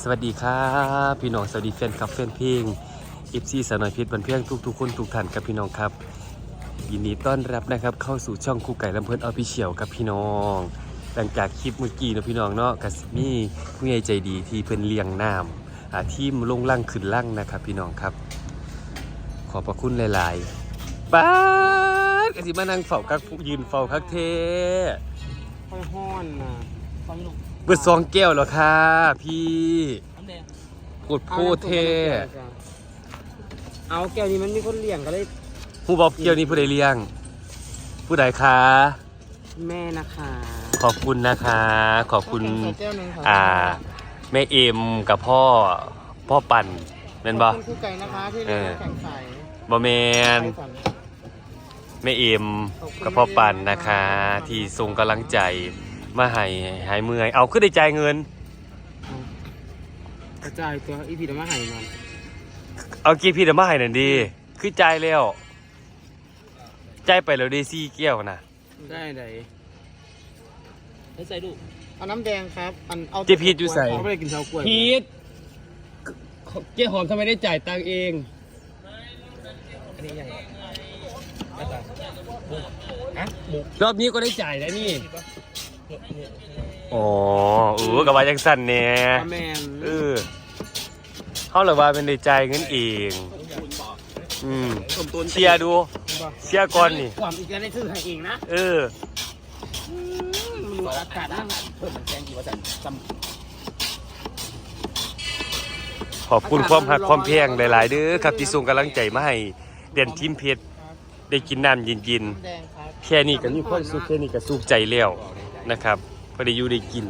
สวัสดีครับพี่น้องสวัสดีแฟนคลับแฟนเพลงเอฟซีสาวน้อยเพชรบันเพียงทุกๆคนทุกท่านครับพี่น้องครับยินดีต้อนรับนะครับเข้าสู่ช่องคู่ไก่ลำเพลินออฟฟิเชียลครับพี่น้อง หลังจากคลิปเมื่อกี้นะพี่น้องเนาะกับมี่ผู้ใหญ่ใจดีที่เพิ่นเลี้ยงน้ำอ่าทีมลงล่างขึ้นล่างนะครับพี่น้องครับ ขอบพระคุณหลายๆป้าดกสิมานั่งเฝ้ากักยืนเฝ้าคักเทค่อยห้อนนะฟังลูก เบิดซองแก้วแล้วค่ะ พี่น้ำแดงกดโพเทเอาแก้วนี้มันมีคนเลี้ยงก็เลยผู้บอกเกี่ยวนี้ผู้ใดเลี้ยง ผู้ใดคะ แม่นะคะ ขอบคุณนะคะ ขอบคุณแก้วหนึงค่ะอ่า แม่เอ็มกับพ่อพ่อปั่นเป็นบ่ขอบคุณครูไก่นะคะที่เลี้ยงน้ำแข็งใสบ่แมนใส่ฝันแม่เอ็มกับพ่อปั่นนะคะ ที่ส่งกำลังใจ มาให้หายเมื่อย เอาขึ้นได้จ่ายเงิน กระจายตัวอีพีดมาให้มันเอากี่พี่เดี๋ยวมาให้หน่อยดี คือจ่ายแล้วจ่ายไปแล้วดีซี่แก้วนะ ได้เลยให้ใส่ลูกเอาน้ำแดงครับอันเอาเจ๊พีทอยู่ใส่ เขาไม่ได้กินเฉากล้วยพีทเจ๊หอมทำไมได้จ่ายตังค์เองอันนี้ใหญ่ไม่ต่างฮะหมูรอบนี้ก็ได้จ่ายแล้วนี่ อ๋อเออกับว่าจังสั่นเนี่ยปลาแมนเออเขาเลยว่าเป็นได้จ่ายเงินเอง อืมสมตุนเชียร์ดูเชียร์ก่อนนี่ ความอีกแล้วได้ซื้อให้เองนะเออมันรู้อากาศนั่งเพิ่มมันแกงกี่ว่าจันจขอบคุณความหักความเพียงหลาย ๆ เด้อครับที่ส่งกำลังใจมาให้เด่นทีมเพชรได้กินน้ำเย็นำแดงครับ ๆ แค่นี้ก็มีความสุขแค่นี้ก็สุขใจแล้ว นะครับพอได้อยู่ได้กิน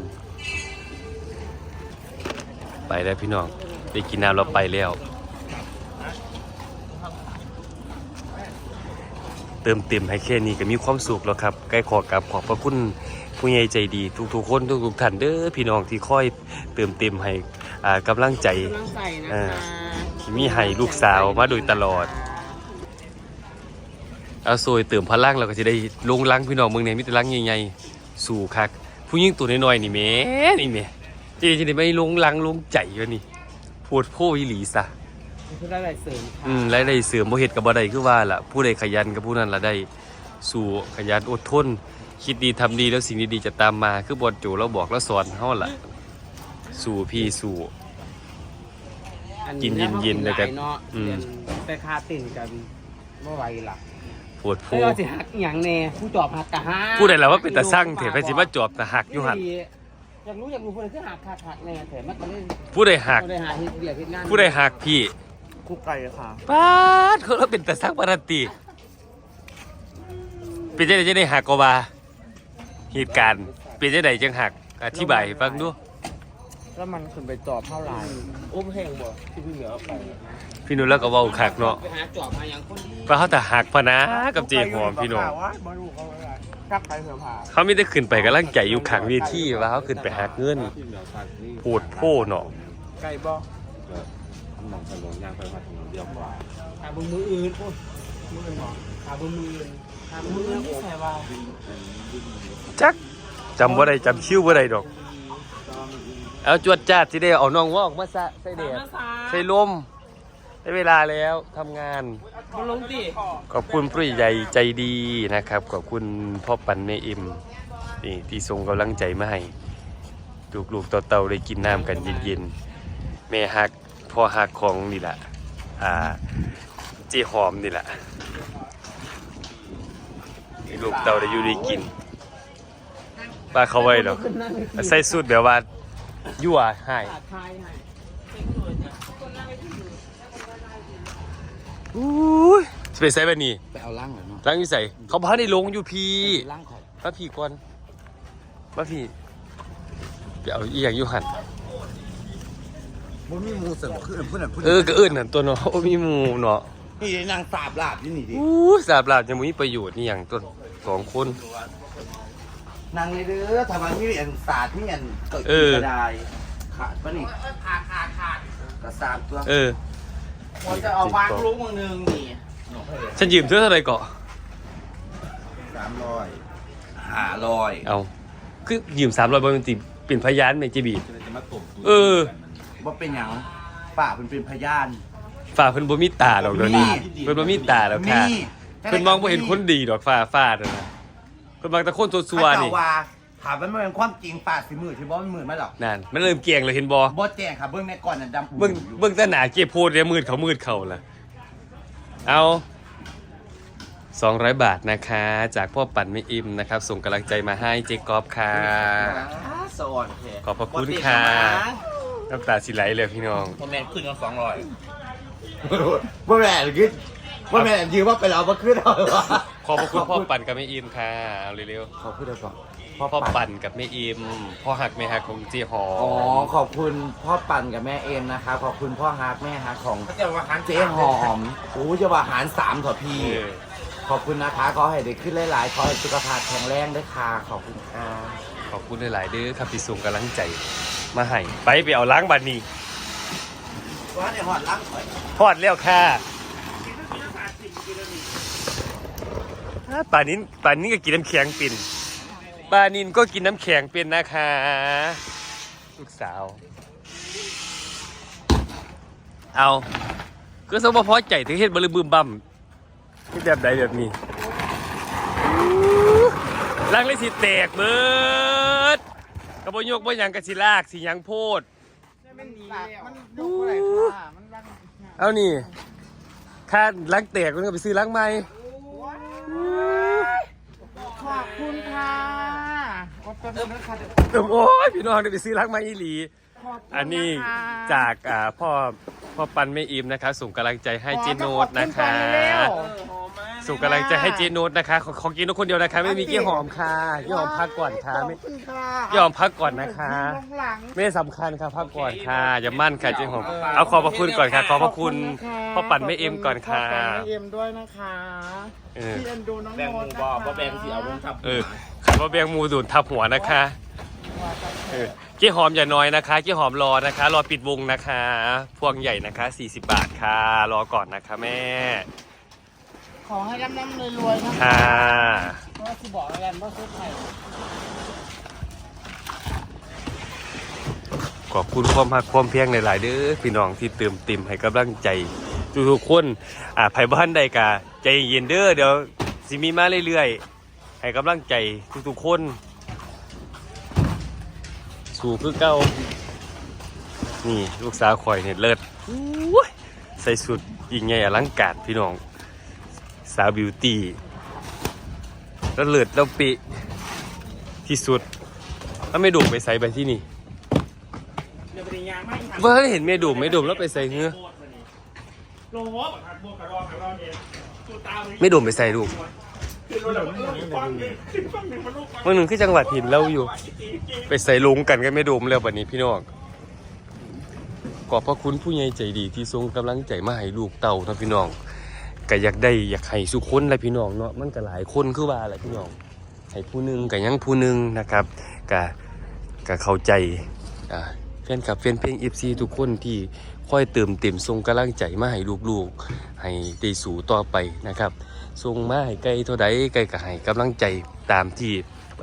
ไปแล้วพี่น้องได้กินน้ำเราไปแล้ว เติมเต็มให้แค่นี้ก็มีความสุขแล้วครับใกล้ขอกับขอบพระคุณผู้ใหญ่ใจดีทุกๆคนทุกๆท่านเด้อพี่น้องที่คอยเติมเต็มให้อ่ากำลังใจกำลังใส่นะเอคะอที่มีให้ลูกสาวมาโดยตลอด เอาโซยเติมพลังแล้วก็จะได้ลงลังพี่น้องเมืองเนี่ยมีแต่ลังใหญ่ๆ สู่คัก ผู้หญิงตัวน้อยๆนี่แหม่นี่แหม่จะจะได้ไม่ลงลังลงใจวะนี่พูดโพอีหลีซะนี่คือได้เสริมค่ะอืมรายได้เสริมบ่เฮ็ดกับบ่ได้คือว่าล่ะผู้ใดขยันกับผู้นั้นล่ะได้สู่ขยันอดทน คิดดีทำดีแล้วสิ่งดีๆจะตามมาคือบอดโจเราบอกแล้วสอนเฮาล่ะ สู่พี่สู่ อักินเย็นๆเลยครับเนาะอืมเรียนแต่คาติ่นกันเมื่อไหรล่ะ ปวดโพเฮ้ยเราสิหักอหย่างแน่ผู้จอบหักกะหักผู้ใดล่ะว่าเป็นตาสั่งเถอะไปสิมาจอบตาหักอยู่หั่นอยากรู้อยากรู้ผู้ใดคือหักหักหักแน่เถอะมันก็เลยผู้ใดหักผู้ใดหาเฮ็ดเบียกเฮ็ดงานผู้ใดหักพี่คุกไก่ค่ะป้าดเขาเราเป็นตาสั่งปานติเป็นจังไดจะได้หักก็ว่าเหตุการณ์เป็นจังไดจังหักอธิบายให้ฟังดูแล้วมันขึ้นไปจอบเท่าไหร่โอ้แพงบ่ที่พี่เหนือเอาไป พี่นุ่นแล้วก็เว้าคักเนาะไปหาจอบมาอย่างคนดีว่าเขาแต่หักพะนะกับเจหอมพี่น้อง บ่รู้เขาอะไรกักไปเสือผ่าเขาไม่ได้ขึ้นไปกำลังใจอยู่ขังเวทีว่าเขาขึ้นไปหักเงินปวดโพเนาะไก่บ่หนังถนนยางไฟมาถนนเดียวกว่าขาบนมืออื่นโอ้ยมืออื่นบ่ขาบนมืออื่นขาบนมืออื่นที่ใส่ว่าจักจำว่าได้จำชื่อว่าได้ดอก เอาจวดจ้าที่ได้เอาน้องวอกมาซะใส่แดดใส่ลม ได้เวลาแล้วทำงานมันลงดิขอบคุณผู้ใหญ่ใจดีนะครับ ขอบคุณพ่อปันแม่เอ็มนี่ที่ส่งกำลังใจมาให้ลูกๆเต่าๆได้กินน้ำกันเย็นๆแม่ฮักพ่อฮักของนี่แหละอ่าเจีหอมนี่แหละให้ลูกเต่าได้อยู่ได้กินป้าเขาไว้ดอกใส่สูตรแบบว่ายั่วให้ขาดทายให้ อุ้ยจะไปใส่แบบนี้ไปเอาล่างเหรอเนาะล้างอยู่ใส่เขาพาได้ลงอยู่พี่ล่างของมาพี่ก่อนมาพี่ไปเอาอีหยังอยู่หันมันมีมูเสริมขึ้นเพื่อนเพื่อนเออก็เอื่นนั่นตัวเนาะโอ้มีหมูเนาะนี่นางสาบลาบนี่นี่ดิอู้สาบลาบยังมีประโยชน์นี่อย่างตัวสองคน นางเลยเด้อทำไมมีอันสาดมีอันเกิดเออกระไดขาดปะนี่ขาดขาดขาดกระสาบตัวเออ มันจะเอาวางลูกมึงหนึงนี่ฉันยืมเธอเท่าไหร่เกาะสามร้อยห้าร้อยเอาคือยืมสามร้อยบาทมันติเป็นพยานในจีบี จะมาตบเออ ว่าเป็นหยังป่าเพิ่นเป็นพยานฝ่าเพิ่นบ่มีตาดอกเดี๋ยวนี้มีเพิ่นบ่มีตาดอกค่ะมีเพิ่นมองบ่เห็นคนดีดอกฟ้าฟาดนั่นน่ะเพิ่นมองแต่คนซัวๆนี่เขาเจ้าว่า ถามว่ามันเป็นความจริงป่าสิมือที่บ่มันมือมาหรอกนั่นมันเริ่มเกียงเลยเห็นบ่บ่แจ้งค่ะเบิ่งในก่อนน่ะดำเบิ่งเบิ่งแต่หน้าเก็บโพดเนี่ยมืดเขามืดเขาล่ะ เอา 200 บาทนะคะ จากพ่อปั่นไม่อิ่มนะครับ ส่งกำลังใจมาให้เจ๊กอบค่ะสอนแท้ขอบพระคุณค่ะ น้ำตาสิไหลเลยพี่น้อง โมเมนต์ขึ้นกันสองร้อยบ่แม่นคิดบ่แม่นยืมว่าไปแล้วบ่ขึ้นเอาวะขอบพระคุณพ่อปั่นกับแม่อิ่มค่ะ เอาเร็วขอบคุณเดี๋ย วก่อนๆพ่อปั่นกับแม่อิ่มพ่อหักแม่หักของเจ๊หออ๋อมขอบคุณพ่อปั่นกับแม่เอ็มนะคะขอบคุณพ่อฮาร์ดแม่ฮาร์ดของก็จะว่าหันเจ๊หอมโอ้จะว่าหารสามเถอะพี่ เออขอบคุณนะคะขอให้เด็กขึ้นหลายๆขอให้สุขภาพแข็งแรงด้วยค่ะขอบคุณค่ะขอบคุณหลาย ๆ เด้อครับที่ส่งกำลังใจ มาให้ไปไปเอาล้างบัตรนี้ว่าในหอดล้างข่อยทอดแล้วค่ะอ่าป่านินป่านินก็กินน้ำแข็งเป็น ป่านินก็กินน้ำแข็งเป็นนะคะ ลูกสาว เอาก็สมบูรณ์ใจถึงเฮ็ดบริบืมบั่มที่แบบใดแบบนี้ล้างเลยสิแตกเบิดกระบยกบ่หยังกะสิลากสิหยังโพดมันหนีแล้วมันยกอะไรค่ะมันรังเอานี่ค่าล้างแตกมันก็ไปซื้อล้างใหม่ขอบคุณค่ะ ว่าเป็นเรื่องค่ะเดี๋ยวเติมโอ้ยพี่น้องเดี๋ยวไปซื้อล้างใหม่อีหลี ขอบคุณอันนี้ะคะ จากอ่าพ่อพ่อปันไม่อิ่มนะคะ ส่งกำลังใจให้เจโนดนะคะ ขอบณก่อเร็ว ส่งกำลังใจให้เจโนดนะคะขอขอกินทุกคนเดียวนะคะ ไม่มีกี้หอมค่ะกี้หอมพักก่อนค่ะขอบไม่คุณค่ะกี้หอมพักก่อนนะคะข้างหลัง ไม่สำคัญค่ะพักก่อนค่ะอย่ามั่นค่ะเจ๊หอมเอาขอบพระคุณก่อนค่ะ ขอบพระคุณขบณพ่อปั่นไม่เอ็มก่อนค่ะพ่อปั่นไม่เอ็มด้วยนะคะเออที่เอ็นดูน้องแบ่งหโน้มูตบอนะคะบ่แบ่งสีเอาลงทับเออ ขันว่าแบงมูดูดทับหัวนะคะเออเจ๊หอมอย่าน้อยนะคะเจ๊หอมรอนะคะ รอปิดวงนะคะ พวงใหญ่นะคะ 40 บาทค่ะ รอก่อนนะคะแม่ ขอให้ร่ำร่ำรวยๆนะคะค่ะเพราะว่าสิบอกอะไรกันว่าซื้อไข่ขอบคุณความหักความเพียงหลาย ๆ เด้อพี่น้องที่เติมเต็มให้กำลังใจทุกๆคน อ่าไผบ้านใดกะใจเย็นเด้อเดี๋ยวสิมีมาเรื่อย ๆ ให้กำลังใจทุกๆคน สู่คือเก่านี่ลูกสาวข่อยเนี่ยเลิศใส่สุดยิ่งใหญ่อลังการพี่น้อง สาวบิวตี้แล้วเลิศแล้วปิที่สุดแล้วไม่ดูไปใส่ไปที่นี่เดี๋ยวไปยางไม่ทันว่าเห็นเมดูไม่ดูแล้วไปใส่เงือโลโหบักหักบวกกระรอไม่ดูไปใส่ลูก เมื่อหนึ่งคือจังหวัดหินเราอยู่ ไปใส่ลุงกันก็ไม่ดูมแล้ววันนี้พี่น้องขอบพระคุณผู้ใหญ่ใจดีที่ทรงกำลังใจมาให้ลูกเต่านะพี่น้องก็อยากได้อยากให้สุขคนและพี่น้องเนาะมันก็หลายคนคือว่าแหละพี่น้องให้ผู้หนึงก็ยังผู้หนึงนะครับก็ก็เข้าใจอ่าแฟนคลับแฟนเพลง FC ทุกคนที่คอยเติมเต็มทรงกำลังใจมาให้ลูกๆ ให้ได้สู่ต่อไปนะครับ ส่งมาให้ไกลเท่าใดไกลก็ให้กำลังใจตามที่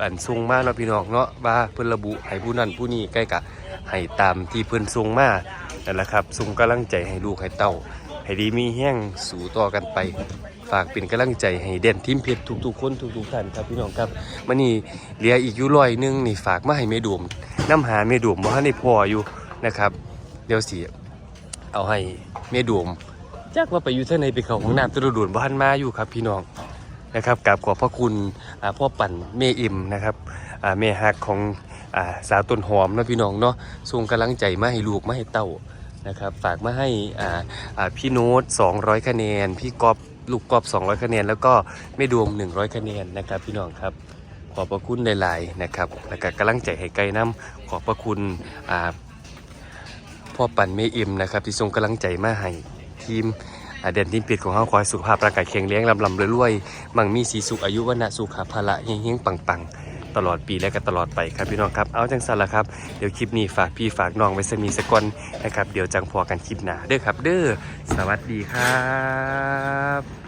อันส่งมาเนาะพี่น้องเนาะว่าเพิ่นระบุให้ผู้นั้นผู้นี้ใกล้กะให้ตามที่เพิ่นส่งมานั่นแหละครับส่งกำลังใจให้ลูกให้เต้าให้ดีมีแห้งสู่ต่อกันไป ฝากเป็นกำลังใจให้เด่นทีมเพชรทุกๆคนทุกๆท่านครับพี่น้องครับมันนี่เหลืออีกอยู่ร้อยหนึงนี่ฝากมาให้เมดูมน้ำหาเมดูมบ่ทันพออยู่นะครับ เดี๋ยวสิเอาให้เมดูม จักว่าไปอยู่ที่ไหนไปเขาห้องน้ำตะดุดบ่ทันมาอยู่ครับพี่น้องนะครับกราบขอบพระคุณพ่อปั่นเมอิมนะครับอ่าเมฮักของสาวต้นหอมนะพี่น้องเนาะส่งกำลังใจมาให้ลูกมาให้เต้านะครับฝากมาให้พี่โน้ต 200 คะแนน พี่กอบลูกกอบ 200 คะแนน แล้วก็แม่ดวง 100 คะแนนนะครับพี่น้องครับขอบพระคุณหลายๆนะครับแล้วก็กำลังใจให้ไกลน้ำขอบพระคุณพ่อปั่นเมอิมนะครับที่ส่งกำลังใจมาให้ ทีมเด่นทีมปิดของเขาขอให้สุขภาพร่างกายแข็งแรงลำลำรวยๆมั่งมีสีสุขอายุวันะสุขภาละเฮงๆปังๆ ตลอดปีและก็ตลอดไปครับพี่น้องครับเอาจังสันละครับเดี๋ยวคลิปนี้ฝากพี่ฝากน้องไว้สมีสกอนนะครับเดี๋ยวจังพอกันคลิปหน้าเด้อครับ เด้อสวัสดีครับ